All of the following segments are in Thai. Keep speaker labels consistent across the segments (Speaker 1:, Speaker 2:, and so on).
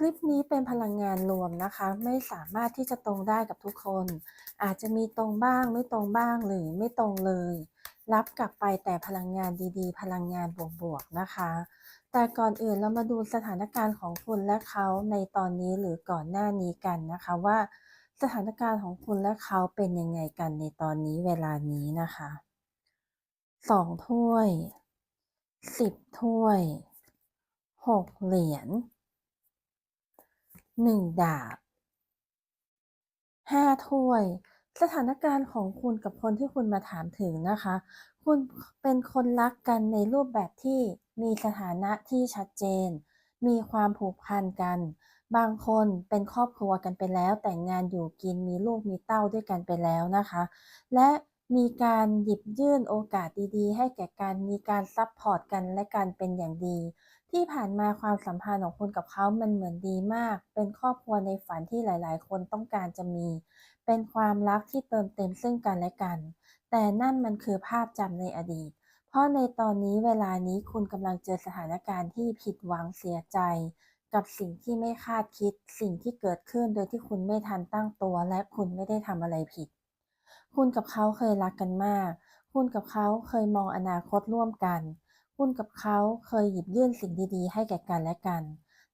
Speaker 1: คลิปนี้เป็นพลังงานรวมนะคะ ไม่สามารถที่จะตรงได้กับทุกคน อาจจะมีตรงบ้างไม่ตรงบ้างหรือไม่ตรงเลย รับกลับไปแต่พลังงานดีๆ พลังงานบวกๆนะคะ แต่ก่อนอื่นเรามาดูสถานการณ์ของคุณและเขาในตอนนี้หรือก่อนหน้านี้กันนะคะว่าสถานการณ์ของคุณและเขาเป็นยังไงกันในตอนนี้เวลานี้นะคะสองถ้วยสิบถ้วยหกเหรียญ หนึ่งดาบห้าถ้วย สถานการณ์ของคุณกับคนที่คุณมาถามถึงนะคะ คุณเป็นคนรักกันในรูปแบบที่มีสถานะที่ชัดเจน มีความผูกพันกัน บางคนเป็นครอบครัวกันไปแล้ว แต่งงานอยู่กินมีลูกมีเต้าด้วยกันไปแล้วนะคะ และมีการหยิบยื่นโอกาสดีๆ ให้แก่กันมีการซัพพอร์ตกันและกันเป็นอย่างดี ที่ผ่านมาความสัมพันธ์ของคุณกับเขามันเหมือนดีมาก เป็นครอบครัวในฝันที่หลาย ๆ คนต้องการจะมี เป็นความรักที่เติมเต็มซึ่งกันและกัน แต่นั่นมันคือภาพจำในอดีต เพราะในตอนนี้เวลานี้คุณกำลังเจอสถานการณ์ที่ผิดหวังเสียใจ กับสิ่งที่ไม่คาดคิด สิ่งที่เกิดขึ้นโดยที่คุณไม่ทันตั้งตัว และคุณไม่ได้ทำอะไรผิด คุณกับเขาเคยรักกันมาก คุณกับเขาเคยมองอนาคตร่วมกัน คุณกับเขาเคยหยิบยื่นสิ่งดีๆ ให้แก่กันและกัน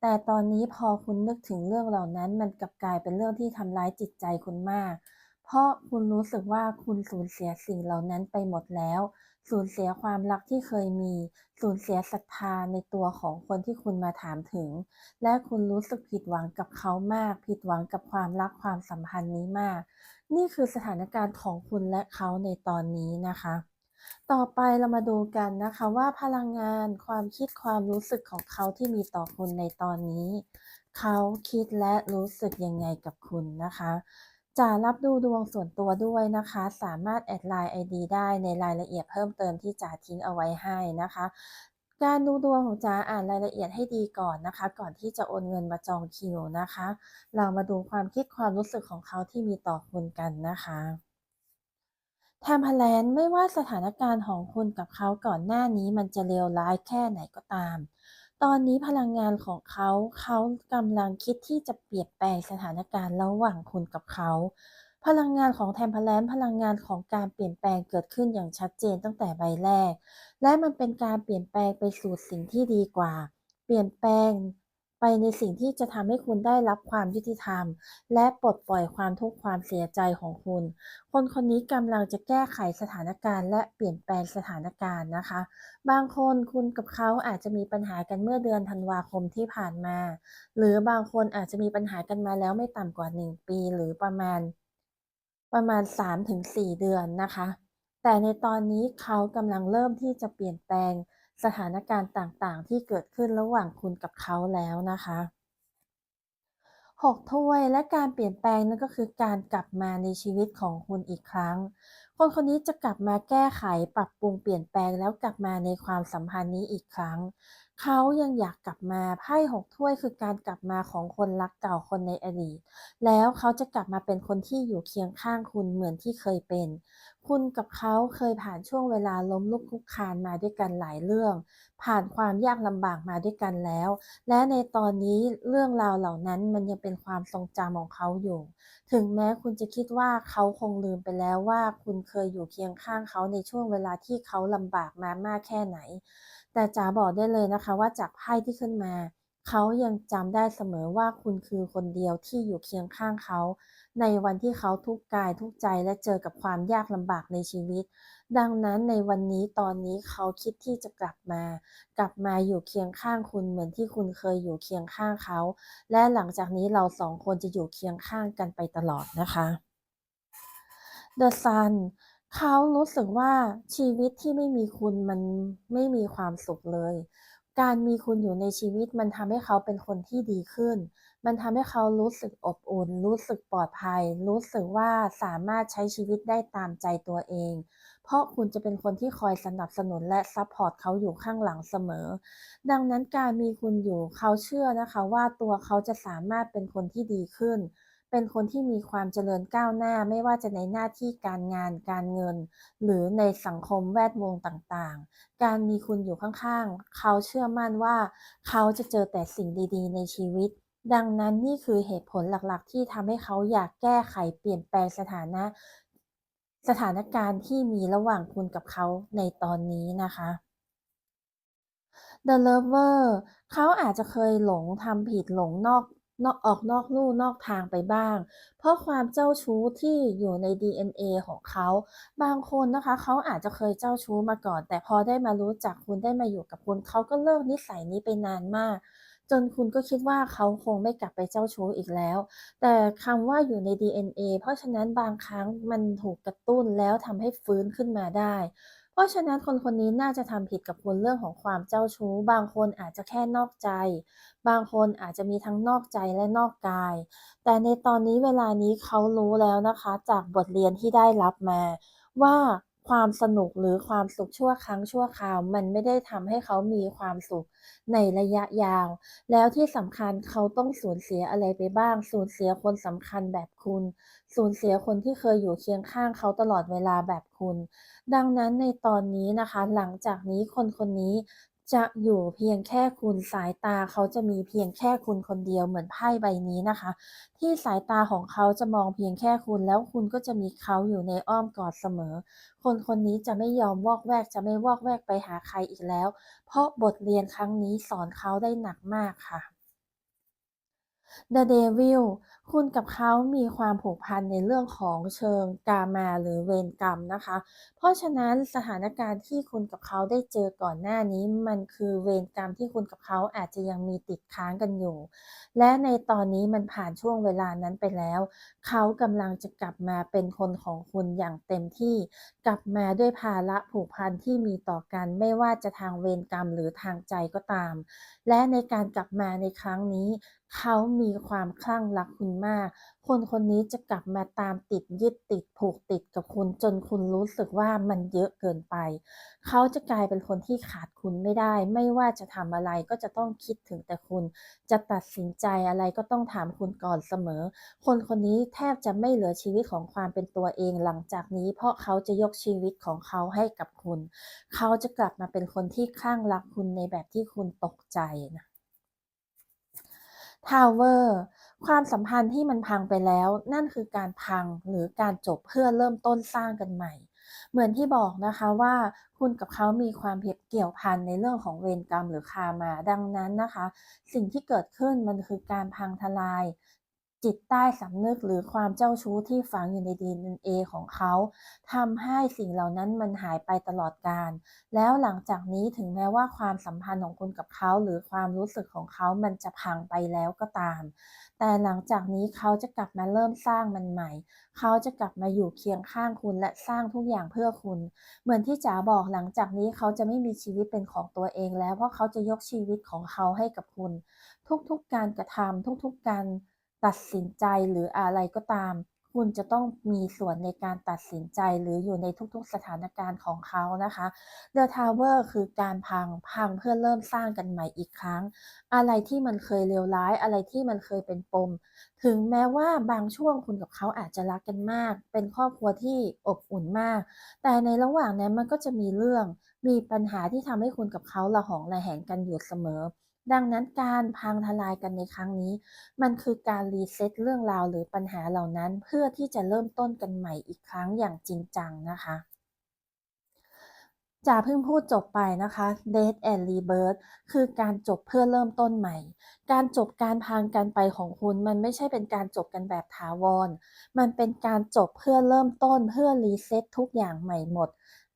Speaker 1: แต่ตอนนี้พอคุณนึกถึงเรื่องเหล่านั้น มันกลับกลายเป็นเรื่องที่ทำร้ายจิตใจคุณมาก เพราะคุณรู้สึกว่าคุณสูญเสียสิ่งเหล่านั้นไปหมดแล้ว สูญเสียความรักที่เคยมี สูญเสียศรัทธาในตัวของคนที่คุณมาถามถึง และคุณรู้สึกผิดหวังกับเขามาก ผิดหวังกับความรักความสัมพันธ์นี้มาก นี่คือสถานการณ์ของคุณและเขาในตอนนี้นะคะ ต่อไปเรามาดูกันนะคะว่าพลังงานความคิดความรู้สึกของเขาที่มีต่อคุณในตอนนี้ เขาคิดและรู้สึกยังไงกับคุณนะคะจะรับดูดวงส่วนตัวด้วยนะคะ สามารถแอดไลน์ ID ได้ในรายละเอียดเพิ่มเติมที่จ๋าทิ้งเอาไว้ให้นะคะ การดูดวงของจ๋าอ่านรายละเอียดให้ดีก่อนนะคะ ก่อนที่จะโอนเงินมาจองคิวนะคะ เรามาดูความคิดความรู้สึกของเขาที่มีต่อคุณกันนะคะ แทมเพลนไม่ว่าสถานการณ์ของคุณกับเขาก่อนหน้านี้มันจะเลวร้ายแค่ไหนก็ตาม ตอนนี้พลังงานของเขาเขากำลังคิดที่จะเปลี่ยนแปลงสถานการณ์ระหว่างคุณกับเขา พลังงานของแทมพลนพลังงานของการเปลี่ยนแปลงเกิดขึ้นอย่างชัดเจนตั้งแต่ใบแรก และมันเป็นการเปลี่ยนแปลงไปสู่สิ่งที่ดีกว่า เปลี่ยนแปลง ไปในสิ่งที่จะทำให้คุณได้รับความยุติธรรม และปลดปล่อยความทุกข์ความเสียใจของคุณ คนคนนี้กำลังจะแก้ไขสถานการณ์ และเปลี่ยนแปลงสถานการณ์นะคะ บางคนคุณกับเขาอาจจะมีปัญหากันเมื่อเดือนธันวาคมที่ผ่านมา หรือบางคนอาจจะมีปัญหากันมาแล้วไม่ต่ำกว่า 1 ปีหรือประมาณ ประมาณ 3-4 เดือนนะคะ แต่ในตอนนี้เขากำลังเริ่มที่จะเปลี่ยนแปลง สถานการณ์ต่างๆ ที่เกิดขึ้นระหว่างคุณกับเขาแล้วนะคะหกถ้วยและการเปลี่ยนแปลงนั่นก็คือการกลับมาในชีวิตของคุณอีกครั้ง คนคนนี้จะกลับมาแก้ไขปรับปรุงเปลี่ยนแปลงแล้วกลับมาในความสัมพันธ์นี้อีกครั้ง เขายังอยากกลับมาไพ่หกถ้วยคือการกลับมาของคนรักเก่าคนในอดีต แล้วเขาจะกลับมาเป็นคนที่อยู่เคียงข้างคุณเหมือนที่เคยเป็น คุณกับเขาเคยผ่านช่วงเวลาล้มลุกคลุกคลานมาด้วยกันหลายเรื่อง ผ่านความยากลำบากมาด้วยกันแล้ว และในตอนนี้เรื่องราวเหล่านั้นมันยังเป็นความทรงจำของเขาอยู่ ถึงแม้คุณจะคิดว่าเขาคงลืมไปแล้วว่า คุณเคยอยู่เคียงข้างเขาในช่วงเวลาที่เขาลำบากมามากแค่ไหน แต่จ๋าบอกได้เลยนะคะว่าจากไพ่ที่ขึ้นมา เขายังจำได้เสมอว่าคุณคือคนเดียวที่อยู่เคียงข้างเขา ในวันที่เขาทุกข์กายทุกใจและเจอกับความยากลำบากในชีวิต ดังนั้นในวันนี้ตอนนี้เขาคิดที่จะกลับมา กลับมาอยู่เคียงข้างคุณเหมือนที่คุณเคยอยู่เคียงข้างเขา และหลังจากนี้เราสองคนจะอยู่เคียงข้างกันไปตลอดนะคะ The Sun เขารู้สึกว่าชีวิตที่ไม่มีคุณมันไม่มีความสุขเลย การมีคุณอยู่ในชีวิตมันทำให้เขาเป็นคนที่ดีขึ้น มันทำให้เขารู้สึกอบอุ่น รู้สึกปลอดภัย รู้สึกว่าสามารถใช้ชีวิตได้ตามใจตัวเอง เพราะคุณจะเป็นคนที่คอยสนับสนุนและซัพพอร์ตเขาอยู่ข้างหลังเสมอ ดังนั้นการมีคุณอยู่เขาเชื่อนะคะว่าตัวเขาจะสามารถเป็นคนที่ดีขึ้น เป็นคนที่มีความเจริญก้าวหน้าไม่ว่าจะในหน้าที่การงานการเงิน หรือในสังคมแวดวงต่างๆ การมีคุณอยู่ข้างๆ เขาเชื่อมั่นว่า เขาจะเจอแต่สิ่งดีๆ ในชีวิต ดังนั้นนี่คือเหตุผลหลักๆ ที่ทำให้เขาอยากแก้ไขเปลี่ยนแปลงสถานะ สถานการณ์ที่มีระหว่างคุณกับเขาในตอนนี้นะคะ The Lover เขาอาจจะเคยหลงทำผิดหลงนอก นอกออกนอกลู่นอกทางไปบ้าง เพราะความเจ้าชู้ที่อยู่ใน DNA ของเขา บางคนนะคะเขาอาจจะเคยเจ้าชู้มาก่อน แต่พอได้มารู้จักคุณได้มาอยู่กับคุณเขาก็เลิกนิสัยนี้ไปนานมาก จนคุณก็คิดว่าเขาคงไม่กลับไปเจ้าชู้อีกแล้ว แต่คำว่าอยู่ใน DNA เพราะฉะนั้นบางครั้งมันถูกกระตุ้นแล้วทำให้ฟื้นขึ้นมาได้ ราะฉะนั้นคนคนนี้น่าจะทำผิดกับคุณเรื่องของความเจ้าชู้ บางคนอาจจะแค่นอกใจ บางคนอาจจะมีทั้งนอกใจและนอกกาย แต่ในตอนนี้เวลานี้เขารู้แล้วนะคะ จากบทเรียนที่ได้รับมาว่า ความสนุกหรือความสุขชั่วครั้งชั่วคราว มันไม่ได้ทำให้เขามีความสุขในระยะยาว แล้วที่สำคัญเขาต้องสูญเสียอะไรไปบ้าง สูญเสียคนสำคัญแบบคุณ สูญเสียคนที่เคยอยู่เคียงข้างเขาตลอดเวลาแบบคุณ ดังนั้นในตอนนี้นะคะ หลังจากนี้คนคนนี้ จะอยู่เพียงแค่คุณสายตาเขาจะมีเพียงแค่คุณคนเดียวเหมือนไพ่ใบนี้นะคะ ที่สายตาของเขาจะมองเพียงแค่คุณแล้วคุณก็จะมีเขาอยู่ในอ้อมกอดเสมอ คนคนนี้จะไม่ยอมวอกแวกจะไม่วอกแวกไปหาใครอีกแล้ว เพราะบทเรียนครั้งนี้สอนเขาได้หนักมากค่ะ The Devil คุณกับเขามีความผูกพันในเรื่องของเชิงกามาหรือเวรกรรมนะคะ เพราะฉะนั้นสถานการณ์ที่คุณกับเขาได้เจอก่อนหน้านี้ มันคือเวรกรรมที่คุณกับเขาอาจจะยังมีติดค้างกันอยู่ และในตอนนี้มันผ่านช่วงเวลานั้นไปแล้ว เขากำลังจะกลับมาเป็นคนของคุณอย่างเต็มที่ กลับมาด้วยภาระผูกพันที่มีต่อกัน ไม่ว่าจะทางเวรกรรมหรือทางใจก็ตาม และในการกลับมาในครั้งนี้ เขามีความคลั่งรักคุณมาก คนคนนี้จะกลับมาตามติดยึดติดผูกติดกับคุณจนคุณรู้สึกว่ามันเยอะเกินไป เขาจะกลายเป็นคนที่ขาดคุณไม่ได้ ไม่ว่าจะทำอะไรก็จะต้องคิดถึงแต่คุณ จะตัดสินใจอะไรก็ต้องถามคุณก่อนเสมอ คนคนนี้แทบจะไม่เหลือชีวิตของความเป็นตัวเองหลังจากนี้ เพราะเขาจะยกชีวิตของเขาให้กับคุณ เขาจะกลับมาเป็นคนที่คลั่งรักคุณในแบบที่คุณตกใจนะ ทาวเวอร์ความสัมพันธ์ที่มันพังไปแล้ว นั่นคือการพังหรือการจบเพื่อเริ่มต้นสร้างกันใหม่ เหมือนที่บอกนะคะว่าคุณกับเขามีความเกี่ยวพันในเรื่องของเวรกรรมหรือคามา ดังนั้นนะคะ สิ่งที่เกิดขึ้นมันคือการพังทลาย จิตใต้สำนึกหรือความเจ้าชู้ที่ฝังอยู่ใน DNA ของเขาทำให้สิ่งเหล่านั้นมันหายไปตลอดกาลแล้วหลังจากนี้ถึงแม้ว่าความสัมพันธ์ของคุณกับเขา หรือความรู้สึกของเขามันจะพังไปแล้วก็ตาม แต่หลังจากนี้เขาจะกลับมาเริ่มสร้างมันใหม่ เขาจะกลับมาอยู่เคียงข้างคุณและสร้างทุกอย่างเพื่อคุณ เหมือนที่จ๋าบอกหลังจากนี้เขาจะไม่มีชีวิตเป็นของตัวเองแล้วเพราะเขาจะยกชีวิตของเขาให้กับคุณ ทุกๆการกระทำทุกๆการ ตัดสินใจหรืออะไรก็ตาม คุณจะต้องมีส่วนในการตัดสินใจหรืออยู่ในทุกๆสถานการณ์ของเขานะคะ The Tower คือการพังพังเพื่อเริ่มสร้างกันใหม่อีกครั้ง อะไรที่มันเคยเลวร้าย อะไรที่มันเคยเป็นปม ถึงแม้ว่าบางช่วงคุณกับเขาอาจจะรักกันมาก เป็นครอบครัวที่อบอุ่นมาก แต่ในระหว่างนั้นมันก็จะมีเรื่องมีปัญหาที่ทำให้คุณกับเขาระหองระแหงกันอยู่เสมอ ดังนั้นการพังทลายกันในครั้งนี้ มันคือการรีเซ็ตเรื่องราวหรือปัญหาเหล่านั้นเพื่อที่จะเริ่มต้นกันใหม่อีกครั้งอย่างจริงจังนะคะจ๋าเพิ่งพูดจบไปนะคะ Death and Rebirth คือการจบเพื่อเริ่มต้นใหม่ การจบการพังกันไปของคุณ มันไม่ใช่เป็นการจบกันแบบถาวร มันเป็นการจบเพื่อเริ่มต้นเพื่อรีเซ็ตทุกอย่างใหม่หมด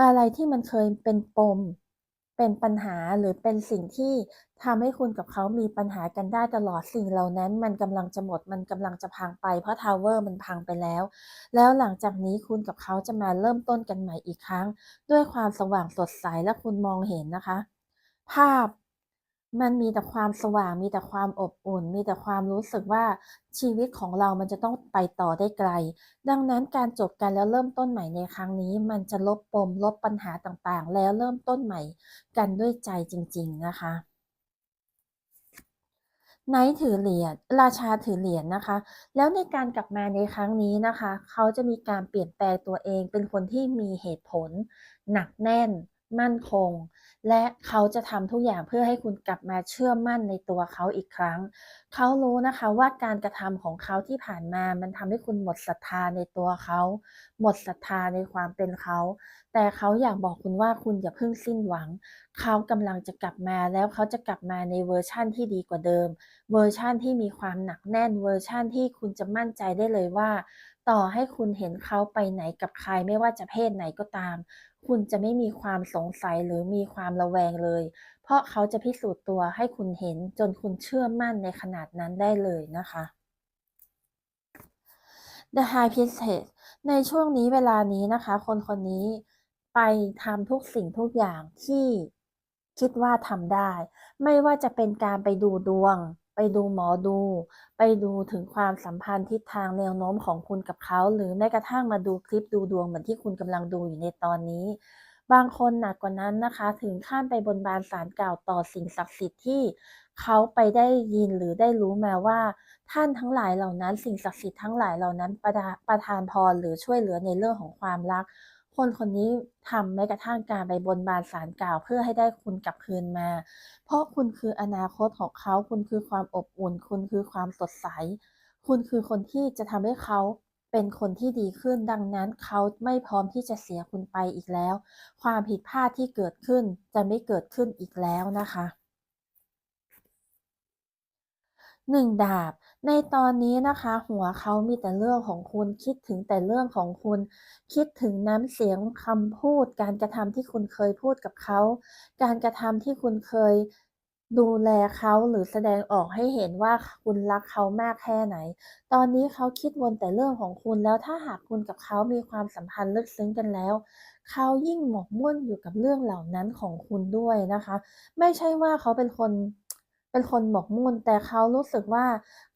Speaker 1: อะไรที่มันเคยเป็นปม เป็นปัญหาหรือเป็นสิ่งที่ทำให้คุณกับเขามีปัญหากันได้ตลอดสิ่งเหล่านั้น มันกำลังจะหมดมันกำลังจะพังไปเพราะทาวเวอร์มันพังไปแล้ว แล้วหลังจากนี้คุณกับเขาจะมาเริ่มต้นกันใหม่อีกครั้ง ด้วยความสว่างสดใสและคุณมองเห็นนะคะ ภาพ มันมีแต่ความสว่าง มีแต่ความอบอุ่น มีแต่ความรู้สึกว่าชีวิตของเรามันจะต้องไปต่อได้ไกล ดังนั้นการจบกันแล้วเริ่มต้นใหม่ในครั้งนี้ มันจะลบปมลบปัญหาต่างๆ แล้วเริ่มต้นใหม่กันด้วยใจจริง ๆ นะคะไนท์ถือเหรียญราชาถือเหรียญนะคะ แล้วในการกลับมาในครั้งนี้นะคะ เขาจะมีการเปลี่ยนแปลงตัวเองเป็นคนที่มีเหตุผล หนักแน่น มั่นคง และเขาจะทำทุกอย่างเพื่อให้คุณกลับมาเชื่อมั่นในตัวเขาอีกครั้ง เขารู้นะคะว่าการกระทำของเขาที่ผ่านมา มันทำให้คุณหมดศรัทธาในตัวเขา หมดศรัทธาในความเป็นเขา แต่เขาอยากบอกคุณว่าคุณอย่าเพิ่งสิ้นหวัง เขากำลังจะกลับมาแล้วเขาจะกลับมาในเวอร์ชันที่ดีกว่าเดิม เวอร์ชันที่มีความหนักแน่นเวอร์ชันที่คุณจะมั่นใจได้เลยว่าต่อให้คุณเห็นเขาไปไหนกับใครไม่ว่าจะเพศไหนก็ตาม คุณจะไม่มีความสงสัยหรือมีความระแวงเลย เพราะเขาจะพิสูจน์ตัวให้คุณเห็นจนคุณเชื่อมั่นในขนาดนั้นได้เลยนะคะ The High Priestess ในช่วงนี้เวลานี้นะคะ คนคนนี้ไปทำทุกสิ่งทุกอย่างที่คิดว่าทำได้ ไม่ว่าจะเป็นการไปดูดวง ไปดูหมอดู ไปดูถึงความสัมพันธ์ทิศทางแนวโน้มของคุณกับเขา หรือแม้กระทั่งมาดูคลิปดูดวงเหมือนที่คุณกำลังดูอยู่ในตอนนี้ บางคนหนักกว่านั้นนะคะ ถึงขั้นไปบนบานศาลกล่าวต่อสิ่งศักดิ์สิทธิ์ที่เขาไปได้ยินหรือได้รู้มาว่า ท่านทั้งหลายเหล่านั้น สิ่งศักดิ์สิทธิ์ทั้งหลายเหล่านั้นประประทานพรหรือช่วยเหลือในเรื่องของความรัก คนคนนี้ทำแม้กระทั่งการไปบนบานศาลกล่าวเพื่อให้ได้คุณกลับคืนมา เพราะคุณคืออนาคตของเขา คุณคือความอบอุ่น คุณคือความสดใส คุณคือคนที่จะทำให้เขาเป็นคนที่ดีขึ้นดังนั้นเขาไม่พร้อมที่จะเสียคุณไปอีกแล้ว ความผิดพลาดที่เกิดขึ้นจะไม่เกิดขึ้นอีกแล้วนะคะหนึ่งดาบ ในตอนนี้นะคะ หัวเขามีแต่เรื่องของคุณคิดถึงแต่เรื่องของคุณ คิดถึงน้ำเสียงคำพูด การกระทำที่คุณเคยพูดกับเขา การกระทำที่คุณเคยดูแลเขาหรือแสดงออกให้เห็นว่าคุณรักเขามากแค่ไหน ตอนนี้เขาคิดวนแต่เรื่องของคุณแล้วถ้าหากคุณกับเขามีความสัมพันธ์ลึกซึ้งกันแล้ว เขายิ่งหมกมุ่นอยู่กับเรื่องเหล่านั้นของคุณด้วยนะคะ ไม่ใช่ว่าเขาเป็นคน เป็นคนหมกมุ่น แต่เขารู้สึกว่า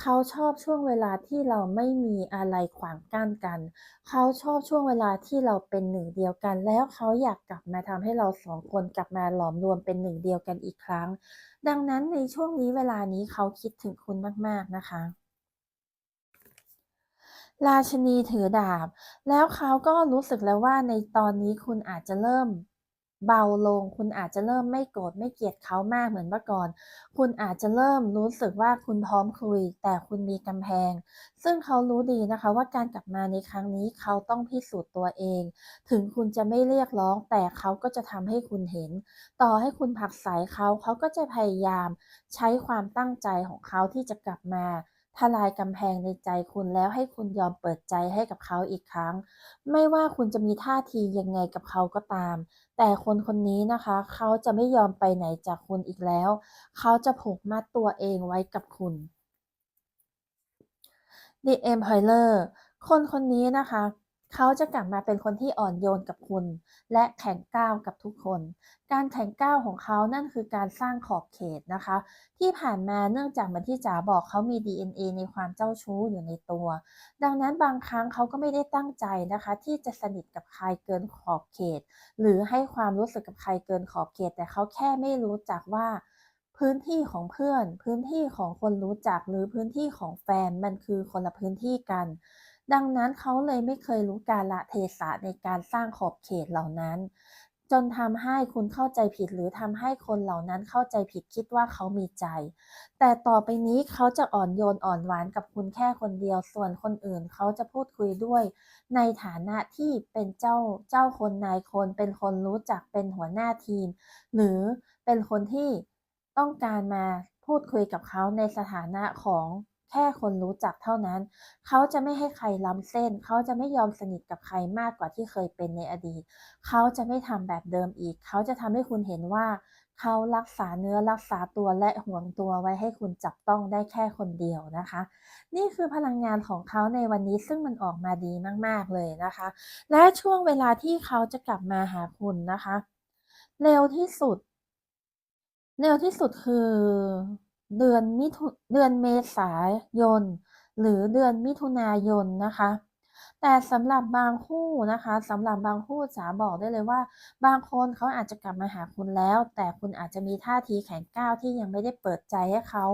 Speaker 1: เขาชอบช่วงเวลาที่เราไม่มีอะไรขวางกั้นกัน เขาชอบช่วงเวลาที่เราเป็นหนึ่งเดียวกัน แล้วเขาอยากกลับมาทำให้เราสองคนกลับมาหลอมรวมเป็นหนึ่งเดียวกันอีกครั้ง ดังนั้นในช่วงนี้เวลานี้เขาคิดถึงคุณมาก ๆนะคะราชนีถือดาบ แล้วเขาก็รู้สึกแล้วว่าในตอนนี้คุณอาจจะเริ่ม เบาลง คุณอาจจะเริ่มไม่โกรธไม่เกลียดเขามากเหมือนเมื่อก่อน คุณอาจจะเริ่มรู้สึกว่าคุณพร้อมคุย แต่คุณมีกำแพง ซึ่งเขารู้ดีนะคะว่าการกลับมาในครั้งนี้เขาต้องพิสูจน์ตัวเอง ถึงคุณจะไม่เรียกร้อง แต่เขาก็จะทำให้คุณเห็น ต่อให้คุณผักไสเขาเขาก็จะพยายาม ใช้ความตั้งใจของเขาที่จะกลับมาทลายกำแพงในใจคุณแล้วให้คุณยอมเปิดใจให้กับเขาอีกครั้ง ไม่ว่าคุณจะมีท่าทียังไงกับเขาก็ตาม แต่คนคนนี้นะคะ เขาจะไม่ยอมไปไหนจากคุณอีกแล้ว เขาจะผูกมัดตัวเองไว้กับคุณ The Emperor คนคนนี้นะคะ เขาจะกลับมาเป็นคนที่อ่อนโยนกับคุณ และแข็งก้าวกับทุกคน การแข็งก้าวของเขานั่นคือการสร้างขอบเขตนะคะ ที่ผ่านมาเนื่องจากเหมือนที่จ๋าบอกเขามี DNA ในความเจ้าชู้อยู่ในตัว ดังนั้นบางครั้งเขาก็ไม่ได้ตั้งใจนะคะ ที่จะสนิทกับใครเกินขอบเขต หรือให้ความรู้สึกกับใครเกินขอบเขต แต่เขาแค่ไม่รู้จักว่าพื้นที่ของเพื่อน พื้นที่ของคนรู้จักหรือพื้นที่ของแฟนมันคือคนละพื้นที่กัน ดังนั้นเขาเลยไม่เคยรู้กาลเทศะในการสร้างขอบเขตเหล่านั้น จนทำให้คุณเข้าใจผิดหรือทำให้คนเหล่านั้นเข้าใจผิดคิดว่าเขามีใจ แต่ต่อไปนี้เขาจะอ่อนโยนอ่อนหวานกับคุณแค่คนเดียว ส่วนคนอื่นเขาจะพูดคุยด้วย ในฐานะที่เป็นเจ้าเจ้าคนนายคนเป็นคนรู้จักเป็นหัวหน้าทีม หรือเป็นคนที่ต้องการมาพูดคุยกับเขาในสถานะของ แค่คนรู้จักเท่านั้น เขาจะไม่ให้ใครล้ำเส้น เขาจะไม่ยอมสนิทกับใครมากกว่าที่เคยเป็นในอดีต เขาจะไม่ทำแบบเดิมอีก เขาจะทำให้คุณเห็นว่า เขารักษาเนื้อรักษาตัวและห่วงตัวไว้ให้คุณจับต้องได้แค่คนเดียวนะคะ นี่คือพลังงานของเขาในวันนี้ซึ่งมันออกมาดีมาก ๆเลยนะคะ และช่วงเวลาที่เขาจะกลับมาหาคุณนะคะ เร็วที่สุด เร็วที่สุดคือ เดือนมิถุเดือนเมษายน หรือเดือนมิถุนายนนะคะ แต่สำหรับบางคู่นะคะสำหรับบางคู่จ๋าบอกได้เลยว่า บางคนเขาอาจจะกลับมาหาคุณแล้ว แต่คุณอาจจะมีท่าทีแข็งก้าวที่ยังไม่ได้เปิดใจให้เขา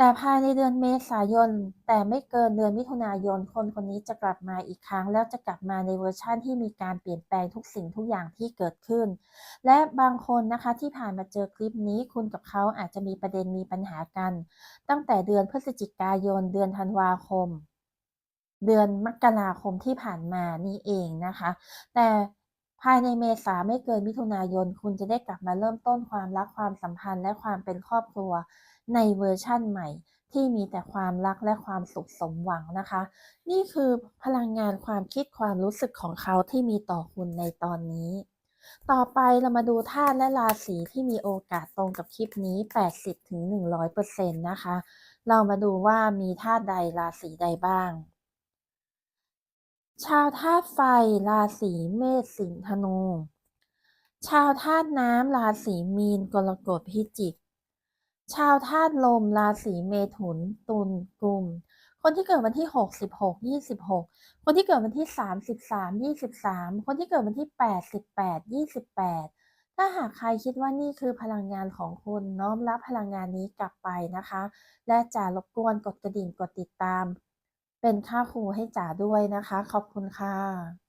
Speaker 1: แต่ภายในเดือนเมษายน แต่ไม่เกินเดือนมิถุนายน คนคนนี้จะกลับมาอีกครั้ง แล้วจะกลับมาในเวอร์ชันที่มีการเปลี่ยนแปลงทุกสิ่งทุกอย่างที่เกิดขึ้น และบางคนนะคะที่ผ่านมาเจอคลิปนี้คุณกับเขาอาจจะมีประเด็นมีปัญหากัน ตั้งแต่เดือนพฤศจิกายน เดือนธันวาคม เดือนมกราคมที่ผ่านมานี่เองนะคะ แต่ภายในเมษาไม่เกินมิถุนายน คุณจะได้กลับมาเริ่มต้นความรักความสัมพันธ์และความเป็นครอบครัว ในเวอร์ชั่นใหม่ ที่มีแต่ความรักและความสุขสมหวังนะคะ นี่คือพลังงานความคิดความรู้สึกของเขาที่มีต่อคุณในตอนนี้ ต่อไปเรามาดูธาตุและราศีที่มีโอกาสตรงกับคลิปนี้ 80-100%นะคะ เรามาดูว่ามีธาตุใดราศีใดบ้างชาวธาตุไฟ ราศีเมษสิงห์ธนู ชาวธาตุน้ำราศีมีนกรกฎพิจิก ชาวธาตุลม ราศีเมถุน ตุลกุมคนที่เกิดวันที่ 6 16 26 คนที่เกิดวันที่33 23 คนที่เกิดวันที่ 8 18 28 ถ้าหากใครคิดว่านี่คือพลังงานของคุณน้อมรับพลังงานนี้กลับไปนะคะ และจะรบกวนกดกระดิ่งกดติดตาม เป็นค่าครูให้จ๋าด้วยนะคะ ขอบคุณค่ะ